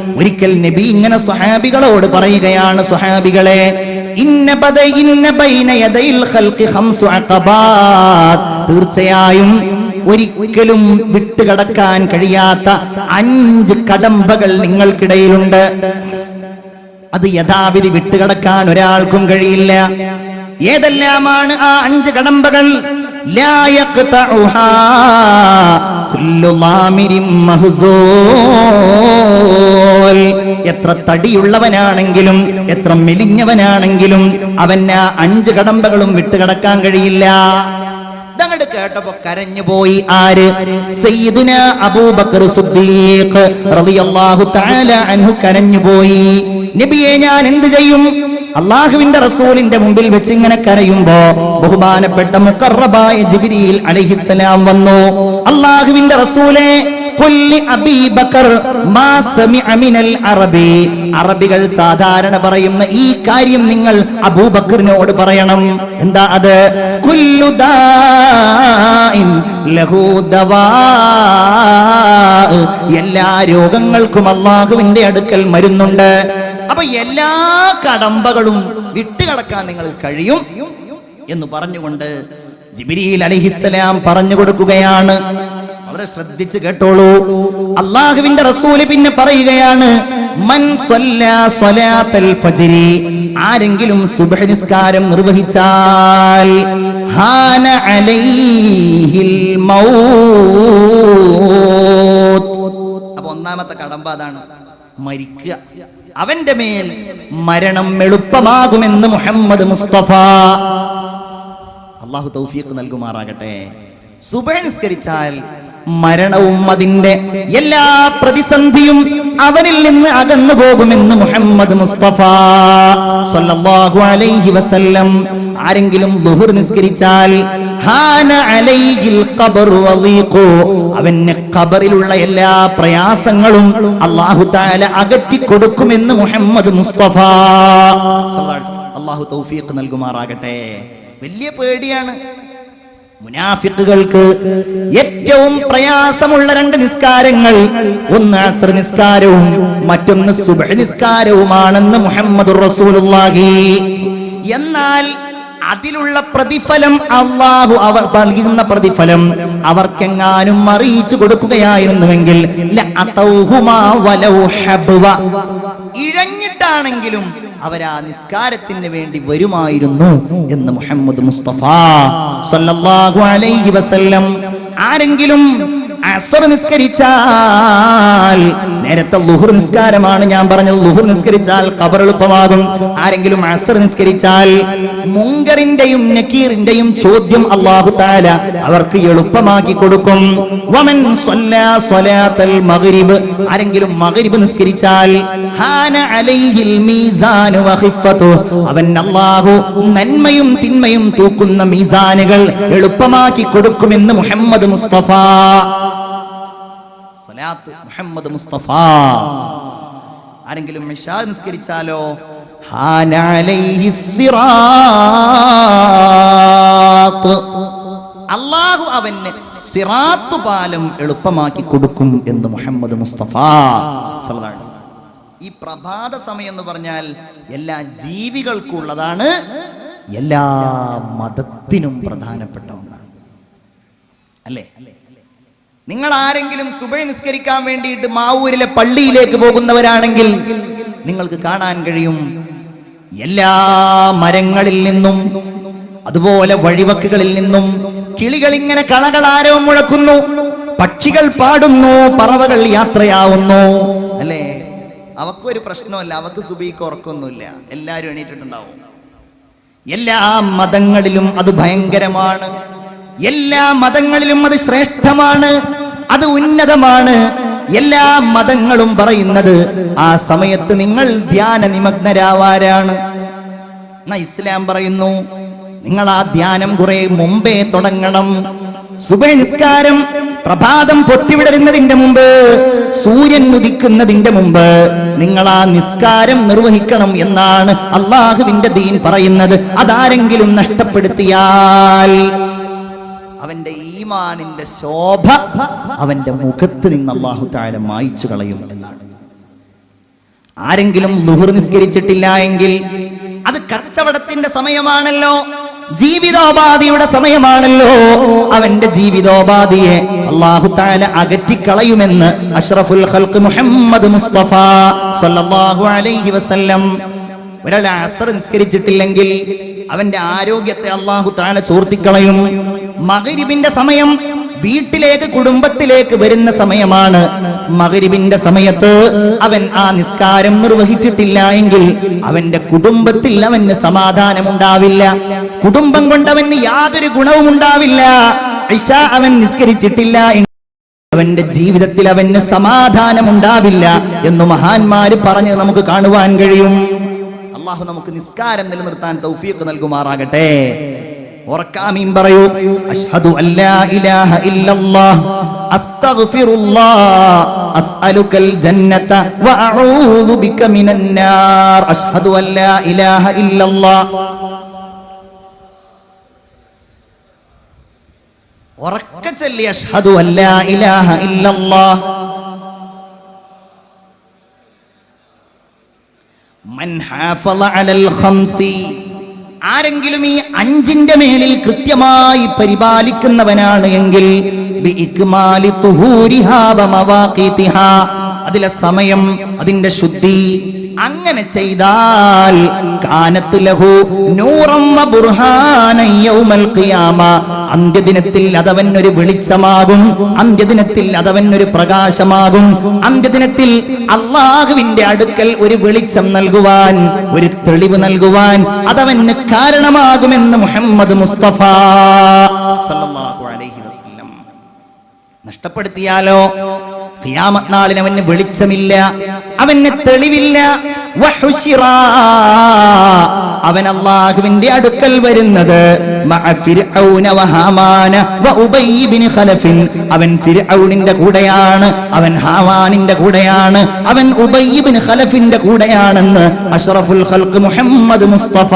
ഒരിക്കൽ നബി ഇങ്ങനെ സ്വഹാബികളോട് പറയുകയാണ് സ്വഹാബികളെ തീർച്ചയായും ഒരിക്കലും വിട്ടുകടക്കാൻ കഴിയാത്ത അഞ്ച് കടമ്പകൾ നിങ്ങൾക്കിടയിലുണ്ട്. അത് യഥാവിധി വിട്ടുകടക്കാൻ ഒരാൾക്കും കഴിയില്ല. ഏതെല്ലാമാണ് ആ അഞ്ച് കടമ്പകൾ? എത്ര തടിയുള്ളവനാണെങ്കിലും എത്ര മെലിഞ്ഞവനാണെങ്കിലും അവൻ ആ അഞ്ച് കടമ്പകളും വിട്ടുകടക്കാൻ കഴിയില്ല. കേട്ടപ്പോ ആര്? അബൂബക്കർ ഞാൻ എന്ത് ചെയ്യും? അള്ളാഹുവിന്റെ റസൂലിന്റെ മുമ്പിൽ വെച്ച് ഇങ്ങനെ കരയുമ്പോ ബഹുമാനപ്പെട്ട മുക്കറബായ ജിബിരിയിൽ അലൈഹിസ്സലാം വന്നു. അള്ളാഹുവിന്റെ റസൂലെ അറബികൾ സാധാരണ പറയുന്ന ഈ കാര്യം നിങ്ങൾ അബൂബക്കറിനോട് പറയണം. എന്താ അത്? എല്ലാ രോഗങ്ങൾക്കും അള്ളാഹുവിന്റെ അടുക്കൽ മരുന്നുണ്ട്. അപ്പൊ എല്ലാ കടമ്പകളും വിട്ടുകടക്കാൻ നിങ്ങൾ കഴിയും എന്ന് പറഞ്ഞുകൊണ്ട് ജിബിരിയിൽ അലിഹിസ്സലാം പറഞ്ഞു കൊടുക്കുകയാണ്. വളരെ ശ്രദ്ധിച്ച് കേട്ടോളൂ. അള്ളാഹുവിന്റെ റസൂൽ പിന്നെ പറയുകയാണ് മൻ ഫജ്രി. ആരെങ്കിലും സുബ്ഹ് നിസ്കാരം നിർവഹിച്ചാൽ ഹാന അലൈഹിൽ മൗത്ത്. അപ്പൊ ഒന്നാമത്തെ കടമ്പ അതാണ് മരിക്കുക. അവന്റെ മേൽ മരണം എളുപ്പമാകുമെന്ന് മുഹമ്മദ് മുസ്തഫ. അള്ളാഹു തൗഫീഖ് നൽകുമാറാകട്ടെ. സുബഹ നിസ്കരിച്ചാൽ മരണവും അതിന്റെ എല്ലാ പ്രതിസന്ധിയും അവനിൽ നിന്ന് അകന്നു പോകുമെന്ന് മുഹമ്മദ് മുസ്തഫ. അലൈഹി വസല്ലം. ആരെങ്കിലും ബുഹുർ നിസ്കരിച്ചാൽ അവന് ഖബറിലുള്ള എല്ലാ പ്രയാസങ്ങളും അല്ലാഹു തആല അകറ്റി കൊടുക്കുമെന്ന് മുഹമ്മദ് മുസ്തഫ. അല്ലാഹു തൗഫീഖ് നൽകുമാറാകട്ടെ. വലിയ പേടിയാണ്. മുനാഫിക്കുകൾക്ക് ഏറ്റവും പ്രയാസമുള്ള രണ്ട് നിസ്കാരങ്ങൾ. ഒന്ന് അസർ നിസ്കാരവും മറ്റൊന്ന് സുബ്ഹ് നിസ്കാരവുമാണെന്ന് മുഹമ്മദ് റസൂലുള്ളാഹി. എന്നാൽ അതിലുള്ള പ്രതിഫലം അള്ളാഹു അവർ നൽകുന്ന പ്രതിഫലം അവർക്കെങ്ങാനും അറിയിച്ചു കൊടുക്കുകയായിരുന്നുവെങ്കിൽ. ഇഴഞ്ഞിട്ടാണെങ്കിലും അവരാ നിസ്കാരത്തിന് വേണ്ടി വരുമായിരുന്നു എന്ന് മുഹമ്മദ് മുസ്തഫ സല്ലല്ലാഹു അലൈഹി വസല്ലം ആരെങ്കിലും അസ്ർ നിസ്കരിച്ചാൽ നേരത്തെ ലുഹുർ നിസ്കാരമാണ് ഞാൻ പറഞ്ഞത്. ലുഹുർ നിസ്കരിച്ചാൽ ഖബർ എളുപ്പമാകും. ആരെങ്കിലും അസർ നിസ്കരിച്ചാൽ മുങ്കറിന്റെയും നക്കീറിന്റെയും ചോദ്യം അള്ളാഹു താല അവർക്ക് എളുപ്പമാക്കി കൊടുക്കും. വമൻ സ്വലാത്തൽ മഗ്രിബ്. ആരെങ്കിലും മഗ്രിബ് നിസ്കരിച്ചാൽ ഹാന അലൈഹിൽ മീസാനു വഖിഫത്തു. അവൻ അല്ലാഹു നന്മയും തിന്മയും തൂക്കുന്ന മീസാനുകൾ എളുപ്പമാക്കി കൊടുക്കുമെന്ന് മുഹമ്മദ് മുസ്തഫ സ്വലാത്ത് മുഹമ്മദ് മുസ്തഫ. ആരെങ്കിലും ഇശാ നിസ്കരിച്ചാലോ? അള്ളാഹു അവന് സിറാത്ത് പാലം എളുപ്പമാക്കി കൊടുക്കും എന്ന് മുഹമ്മദ് മുസ്തഫ ഈ പ്രഭാത സമയം എന്ന് പറഞ്ഞാൽ എല്ലാ ജീവികൾക്കും ഉള്ളതാണ് എല്ലാ മതത്തിനും പ്രധാനപ്പെട്ട ഒന്നാണ്. അല്ലേ? നിങ്ങൾ ആരെങ്കിലും സുബൈ നിസ്കരിക്കാൻ വേണ്ടിയിട്ട് മാവൂരിലെ പള്ളിയിലേക്ക് പോകുന്നവരാണെങ്കിൽ നിങ്ങൾക്ക് കാണാൻ കഴിയും. എല്ലാ മരങ്ങളിൽ നിന്നും അതുപോലെ വഴിവക്കുകളിൽ നിന്നും കിളികൾ ഇങ്ങനെ കളകളാരവം മുഴക്കുന്നു. പക്ഷികൾ പാടുന്നു പറവകൾ യാത്രയാവുന്നു. അല്ലേ? അവക്കൊരു പ്രശ്നമല്ല അവക്ക് സുബീക്ക് ഉറക്കൊന്നുമില്ല എല്ലാരും എണീറ്റിട്ടുണ്ടാവും. എല്ലാ മതങ്ങളിലും അത് ഭയങ്കരമാണ്. എല്ലാ മതങ്ങളിലും അത് ശ്രേഷ്ഠമാണ്. അത് ഉന്നതമാണ്. എല്ലാ മതങ്ങളും പറയുന്നത് ആ സമയത്ത് നിങ്ങൾ ധ്യാന നിമഗ്നരാവാരാണ്. ഇസ്ലാം പറയുന്നു നിങ്ങൾ ആ ധ്യാനം കുറെ മുമ്പേ തുടങ്ങണം. സുഖ നിസ്കാരം പ്രഭാതം പൊട്ടിവിടരുന്നതിന്റെ മുമ്പ് സൂര്യൻ ഉദിക്കുന്നതിന്റെ മുമ്പ് നിങ്ങൾ ആ നിസ്കാരം നിർവഹിക്കണം എന്നാണ് അള്ളാഹുവിന്റെ ദീൻ പറയുന്നത്. അതാരെങ്കിലും നഷ്ടപ്പെടുത്തിയാൽ അവന്റെ ഈമാനിന്റെ ശോഭ അവന്റെ മുഖത്ത് നിന്ന് അള്ളാഹു താഴെ മായിച്ചു കളയും എന്നാണ്. ആരെങ്കിലും ലുഹുർ നിസ്കരിച്ചിട്ടില്ല എങ്കിൽ അത് കച്ചവടത്തിന്റെ സമയമാണല്ലോ. ജീവിതോപാധിയുടെ സമയമാണല്ലോ. അവന്റെ ജീവിതോപാധിയെ അള്ളാഹു താല അകറ്റിക്കളയുമെന്ന് അഷ്റഫുൽ ഖൽക്ക് മുഹമ്മദ് മുസ്തഫ സല്ലല്ലാഹു അലൈഹി വസല്ലം ഒരാൾ അസർ നിസ്കരിച്ചിട്ടില്ലെങ്കിൽ അവന്റെ ആരോഗ്യത്തെ അള്ളാഹു താല ചോർത്തിക്കളയും. മകരിബിന്റെ സമയം വീട്ടിലേക്ക് കുടുംബത്തിലേക്ക് വരുന്ന സമയമാണ്. മകരിബിന്റെ സമയത്ത് അവൻ ആ നിസ്കാരം നിർവഹിച്ചിട്ടില്ല എങ്കിൽ അവന്റെ കുടുംബത്തിൽ അവന് സമാധാനമുണ്ടാവില്ല. കുടുംബം കൊണ്ട് അവന് യാതൊരു ഗുണവും ഉണ്ടാവില്ല. ഇഷ അവൻ നിസ്കരിച്ചിട്ടില്ല അവന്റെ ജീവിതത്തിൽ അവന് സമാധാനം ഉണ്ടാവില്ല എന്ന് മഹാന്മാര് പറഞ്ഞ് നമുക്ക് കാണുവാൻ കഴിയും. അള്ളാഹു നമുക്ക് നിസ്കാരം നിലനിർത്താൻ തൗഫീഖ് നൽകുമാറാകട്ടെ. ഉറക്കാമീൻ പറയൂ അഷ്ഹദു അല്ലാ ഇലാഹ ഇല്ലല്ലാഹ് അസ്തഗ്ഫിറുല്ലാഹ് അസ്അലുക്കൽ ജന്നത വഅഊദു ബിക മിനൻ നാർ അഷ്ഹദു അല്ലാ ഇലാഹ ഇല്ലല്ലാഹ് ഉറക്ക ചൊല്ലി അഷ്ഹദു അല്ലാ ഇലാഹ ഇല്ലല്ലാഹ് മൻ ഹാഫള അലൽ ഖംസി ആരെങ്കിലും ഈ അഞ്ചിന്റെ മേലിൽ കൃത്യമായി പരിപാലിക്കുന്നവനാണ് എങ്കിൽ അതിലെ സമയം അതിന്റെ ശുദ്ധി അങ്ങനെ ചെയ്താൽ ഖിയാമ. അന്ത്യദിനത്തിൽ അതവൻ ഒരു വെളിച്ചമാകും അന്ത്യദിനത്തിൽ അതവൻ ഒരു പ്രകാശമാകും അന്ത്യദിനത്തിൽ അള്ളാഹുവിന്റെ അടുക്കൽ ഒരു വെളിച്ചം നൽകുവാൻ ഒരു തെളിവ് നൽകുവാൻ അതവന് കാരണമാകുമെന്ന് മുഹമ്മദ് മുസ്തഫ സല്ലല്ലാഹു അലൈഹി വസല്ലം. നഷ്ടപ്പെടുത്തിയാലോ? ഖിയാമത്ത് നാളിൽ അവന് വെളിച്ചമില്ല അവന് തെളിവില്ല. അവൻ അള്ളാഹുവിന്റെ അടുക്കൽ വരുന്നത്. അവൻ ഫിർഔനിന്റെ കൂടെയാണ് അവൻ ഹാമാനിന്റെ കൂടെയാണ് അവൻ ഉബൈബിൻ ഖലഫിന്റെ കൂടെയാണെന്ന് അഷ്റഫുൽ ഖൽഖ് മുഹമ്മദ് മുസ്തഫ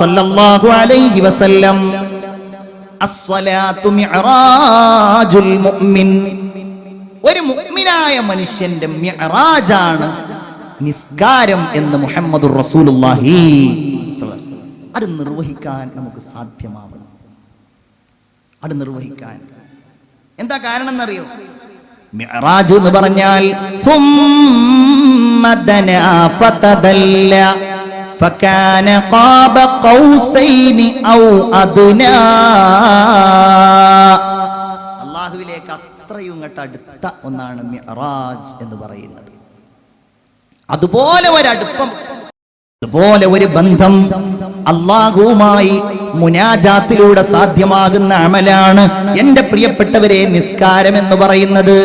സല്ലല്ലാഹു അലൈഹി വസല്ലം അസ്സലാത്തു മിഅറാജുൽ മുഅ്മിൻ ഒരു മുഅ്മിനായ മനുഷ്യന്റെ മിഅ്റാജാണ് നിസ്കാരം എന്ന് മുഹമ്മദ് റസൂലുള്ളാഹി സ്വല്ലല്ലാഹു അലൈഹി വസല്ലം. അത് നിർവഹിക്കാൻ നമുക്ക് സാധ്യമാവണം അത് നിർവഹിക്കാൻ എന്താ കാരണം എന്നറിയോ മിഅ്റാജ് എന്ന് പറഞ്ഞാൽ ثم دنا فتدلى فكان قاب قوسين أو أدنى അള്ളാഹുവിലേക്ക് അത്രയും ഇങ്ങോട്ട് അടുത്ത ഒന്നാണ് മിറാജ് എന്ന് പറയുന്നത്. അതുപോലെ ഒരടുപ്പം അതുപോലെ ഒരു ബന്ധം അള്ളാഹുവുമായി മുനാജാത്തിലൂടെ സാധ്യമാകുന്ന അമലാണ് എന്റെ പ്രിയപ്പെട്ടവരെ നിസ്കാരം എന്ന് പറയുന്നത്.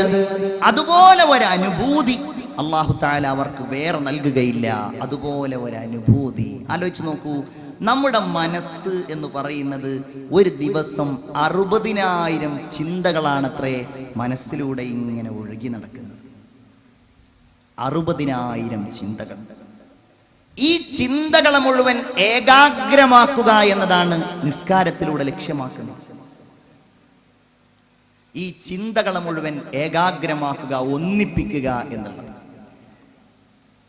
അതുപോലെ ഒരു അനുഭൂതി അള്ളാഹു താല അവർക്ക് വേറെ നൽകുകയില്ല. അതുപോലെ ഒരു അനുഭൂതി ആലോചിച്ച് നോക്കൂ നമ്മുടെ മനസ്സ് എന്ന് പറയുന്നത് ഒരു ദിവസം അറുപതിനായിരം ചിന്തകളാണത്രേ മനസ്സിലൂടെ ഇങ്ങനെ ഒഴുകി നടക്കുന്നത്. അറുപതിനായിരം ചിന്തകൾ. ഈ ചിന്തകളെ മുഴുവൻ ഏകാഗ്രമാക്കുക എന്നതാണ് നിസ്കാരത്തിലൂടെ ലക്ഷ്യമാക്കുന്നത്. ഈ ചിന്തകളെ മുഴുവൻ ഏകാഗ്രമാക്കുക ഒന്നിപ്പിക്കുക എന്നുള്ളത്.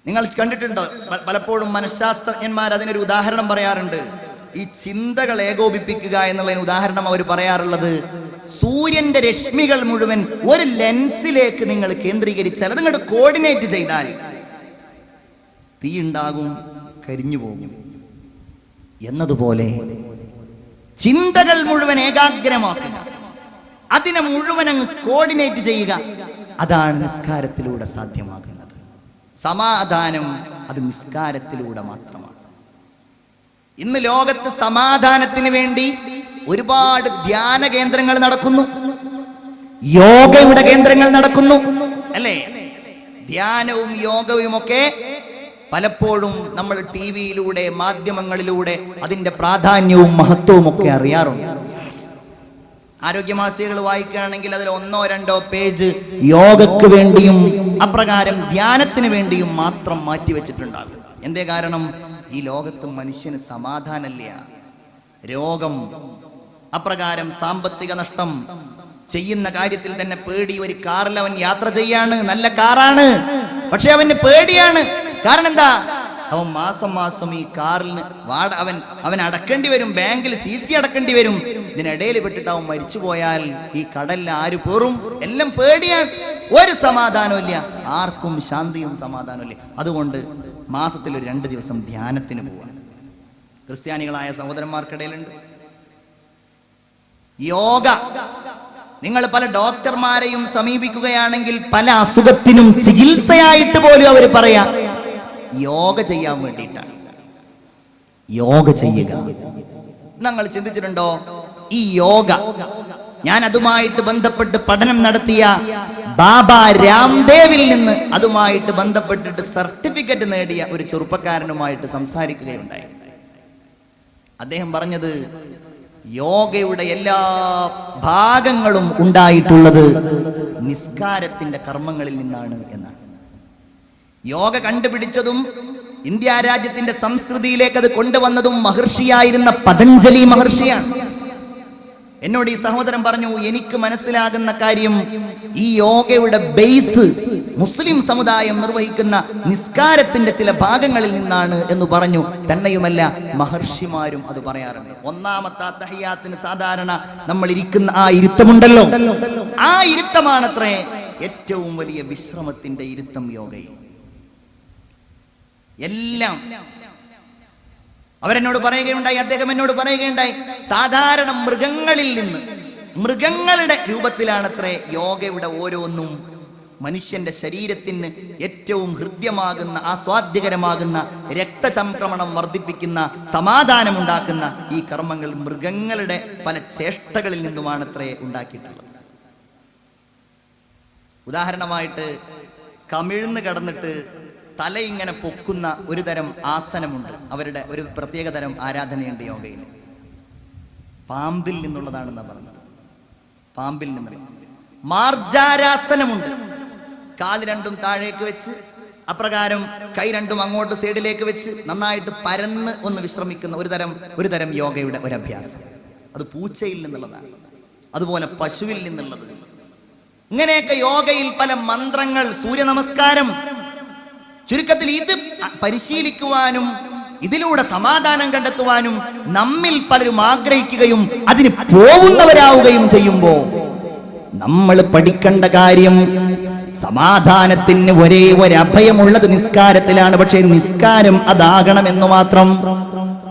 നിങ്ങൾ കണ്ടിട്ടുണ്ട്? പലപ്പോഴും മനഃശാസ്ത്രജ്ഞന്മാർ അതിനൊരു ഉദാഹരണം പറയാറുണ്ട്. ഈ ചിന്തകൾ ഏകോപിപ്പിക്കുക എന്നുള്ളതിന് ഉദാഹരണം അവർ പറയാറുള്ളത് സൂര്യന്റെ രശ്മികൾ മുഴുവൻ ഒരു ലെൻസിലേക്ക് നിങ്ങൾ കേന്ദ്രീകരിച്ചാൽ അത് നിങ്ങളുടെ കോർഡിനേറ്റ് ചെയ്താൽ തീ ഉണ്ടാകും കരിഞ്ഞു പോകും. എന്നതുപോലെ ചിന്തകൾ മുഴുവൻ ഏകാഗ്രമാക്കുക. അതിനെ മുഴുവൻ അങ്ങ് കോർഡിനേറ്റ് ചെയ്യുക. അതാണ് നിസ്കാരത്തിലൂടെ സാധ്യമാകുന്നത്. സമാധാനം അത് നിസ്കാരത്തിലൂടെ മാത്രമാണ്. ഇന്ന് ലോകത്ത് സമാധാനത്തിന് വേണ്ടി ഒരുപാട് ധ്യാന കേന്ദ്രങ്ങൾ നടക്കുന്നു. യോഗയുടെ കേന്ദ്രങ്ങൾ നടക്കുന്നു. അല്ലേ? ധ്യാനവും യോഗവും ഒക്കെ പലപ്പോഴും നമ്മൾ ടി വിയിലൂടെ മാധ്യമങ്ങളിലൂടെ അതിന്റെ പ്രാധാന്യവും മഹത്വവും ഒക്കെ അറിയാറുണ്ട്. ആരോഗ്യമാസികകൾ വായിക്കുകയാണെങ്കിൽ അതിൽ ഒന്നോ രണ്ടോ പേജ് യോഗക്ക് വേണ്ടിയും അപ്രകാരം ധ്യാനത്തിന് വേണ്ടിയും മാത്രം മാറ്റിവെച്ചിട്ടുണ്ടാകും എന്തേ കാരണം? ഈ ലോകത്ത് മനുഷ്യന് സമാധാനമില്ല. രോഗം അപ്രകാരം സാമ്പത്തിക നഷ്ടം ചെയ്യുന്ന കാര്യത്തിൽ തന്നെ പേടി. ഒരു കാറിൽ അവൻ യാത്ര ചെയ്യാണ്. നല്ല കാറാണ്. പക്ഷെ അവന് പേടിയാണ്. കാരണം എന്താ? അവൻ മാസം മാസം ഈ കാറിന് വാട അവൻ അവൻ അടക്കേണ്ടി വരും. ബാങ്കിൽ സി സി അടക്കേണ്ടി വരും. ഇതിനിടയിൽ വിട്ടിട്ട് അവൻ മരിച്ചു പോയാൽ ഈ കടലിൽ ആര് പേറും? എല്ലാം പേടിയാണ്. ഒരു സമാധാനവും ഇല്ല. ആർക്കും ശാന്തിയും സമാധാനവും ഇല്ല. അതുകൊണ്ട് മാസത്തിൽ ഒരു രണ്ട് ദിവസം ധ്യാനത്തിന് പോവാം ക്രിസ്ത്യാനികളായ സഹോദരന്മാർക്കിടയിലുണ്ട്. യോഗ. നിങ്ങൾ പല ഡോക്ടർമാരെയും സമീപിക്കുകയാണെങ്കിൽ പല അസുഖത്തിനും ചികിത്സയായിട്ട് പോലും അവർ പറയാ യോഗ ചെയ്യാൻ വേണ്ടിയിട്ടാണ്. യോഗ ചെയ്യുക. നിങ്ങൾ ചിന്തിച്ചിട്ടുണ്ടോ? ഈ യോഗ. ഞാൻ അതുമായിട്ട് ബന്ധപ്പെട്ട് പഠനം നടത്തിയ ബാബ രാംദേവിൽ നിന്ന് അതുമായിട്ട് ബന്ധപ്പെട്ടിട്ട് സർട്ടിഫിക്കറ്റ് നേടിയ ഒരു ചെറുപ്പക്കാരനുമായിട്ട് സംസാരിക്കുകയുണ്ടായി. അദ്ദേഹം പറഞ്ഞത് യോഗയുടെ എല്ലാ ഭാഗങ്ങളും ഉണ്ടായിട്ടുള്ളത് നിസ്കാരത്തിന്റെ കർമ്മങ്ങളിൽ നിന്നാണ് എന്നാണ്. യോഗ കണ്ടുപിടിച്ചതും ഇന്ത്യ രാജ്യത്തിന്റെ സംസ്കൃതിയിലേക്ക് അത് കൊണ്ടുവന്നതും മഹർഷിയായിരുന്ന പതഞ്ജലി മഹർഷിയാണ്. എന്നോട് ഈ സഹോദരൻ പറഞ്ഞു എനിക്ക് മനസ്സിലാകുന്ന കാര്യം ഈ യോഗയുടെ ബേസ് മുസ്ലിം സമുദായം നിർവഹിക്കുന്ന നിസ്കാരത്തിന്റെ ചില ഭാഗങ്ങളിൽ നിന്നാണ് എന്ന് പറഞ്ഞു. തന്നെയുമല്ല മഹർഷിമാരും അത് പറയാറുണ്ട്. ഒന്നാമത്തെ തഹയ്യാത്തിന് സാധാരണ നമ്മൾ ഇരിക്കുന്ന ആ ഇരുത്തമുണ്ടല്ലോ. ആ ഇരുത്തമാണത്രേ ഏറ്റവും വലിയ വിശ്രമത്തിന്റെ ഇരുത്തം യോഗയിൽ എല്ലാം അവരെന്നോട് പറയുകയുണ്ടായി അദ്ദേഹം എന്നോട് പറയുകയുണ്ടായി. സാധാരണ മൃഗങ്ങളിൽ നിന്ന് മൃഗങ്ങളുടെ രൂപത്തിലാണത്രേ യോഗയുടെ ഓരോന്നും മനുഷ്യന്റെ ശരീരത്തിന് ഏറ്റവും ഹൃദ്യമാകുന്ന ആസ്വാദ്യകരമാകുന്ന രക്തചംക്രമണം വർദ്ധിപ്പിക്കുന്ന സമാധാനമുണ്ടാക്കുന്ന ഈ കർമ്മങ്ങൾ മൃഗങ്ങളുടെ പല ചേഷ്ടകളിൽ നിന്നുമാണത്രേ ഉണ്ടാക്കിയിട്ടുള്ളത്. ഉദാഹരണമായിട്ട് കമിഴ്ന്ന് കിടന്നിട്ട് തല ഇങ്ങനെ പൊക്കുന്ന ഒരു തരം ആസനമുണ്ട്. അവരുടെ ഒരു പ്രത്യേക തരം ആരാധനയുണ്ട് യോഗയിൽ. പാമ്പിൽ നിന്നുള്ളതാണെന്നാ പറഞ്ഞത്. പാമ്പിൽ നിന്നുള്ള മാർജാരാസനമുണ്ട്. കാൽ രണ്ടും താഴേക്ക് വെച്ച് അപ്രകാരം കൈ രണ്ടും അങ്ങോട്ട് സൈഡിലേക്ക് വെച്ച് നന്നായിട്ട് പരന്ന് ഒന്ന് വിശ്രമിക്കുന്ന ഒരു തരം ഒരു തരം യോഗയുടെ ഒരു അഭ്യാസം അത് പൂച്ചയിൽ നിന്നുള്ളതാണ്. അതുപോലെ പശുവിൽ നിന്നുള്ളത്. ഇങ്ങനെയൊക്കെ യോഗയിൽ പല മന്ത്രങ്ങൾ സൂര്യ നമസ്കാരം ചുരുക്കത്തിൽ ഇത് പരിശീലിക്കുവാനും ഇതിലൂടെ സമാധാനം കണ്ടെത്തുവാനും നമ്മിൽ പലരും ആഗ്രഹിക്കുകയും അതിന് പോകുന്നവരാവുകയും ചെയ്യുമ്പോൾ നമ്മൾ പഠിക്കേണ്ട കാര്യം സമാധാനത്തിന് ഒരേ ഒരു അഭയമുള്ളത് നിസ്കാരത്തിലാണ്. പക്ഷേ നിസ്കാരം അതാകണമെന്ന് മാത്രം